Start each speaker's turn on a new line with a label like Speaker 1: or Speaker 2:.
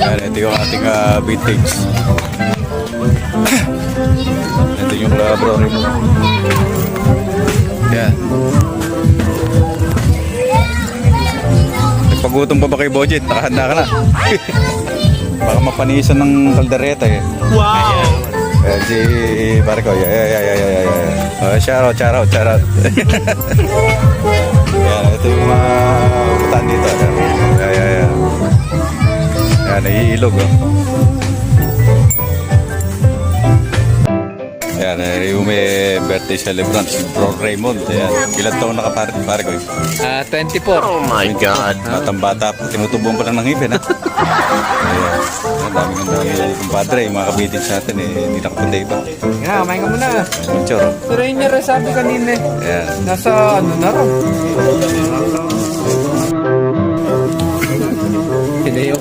Speaker 1: Yan, ito yung ating uh, vintage. ito yung labrador mo. Yan. Nagpagutom pa ba kay Bojet? Nakahanda ka na. Baka mapanisan ng kaldereta eh.
Speaker 2: Wow!
Speaker 1: Eh, si pare ko, yeah, yeah, yeah, yeah, yeah, yeah. Oh, shout out, shout out, shout out. Yan, ito yung mga Yan, naiilog, oh. Yan, eh, yung may birthday celebrant, si Bro Raymond. Yan, ilan taon nakapare pare ko?
Speaker 2: Ah, 24.
Speaker 3: Oh my God.
Speaker 1: Batang bata, tinutubong pa lang ng ngipin, ha? Ayan. Ang daming ang dami kumpadre, yung mga kabitin sa atin, eh, hindi nakapunday pa.
Speaker 2: Nga, kumain ka muna.
Speaker 1: Yung choro.
Speaker 2: Pero yun yung sabi kanina eh.
Speaker 1: Ayan.
Speaker 2: Nasa ano na raw. Pinay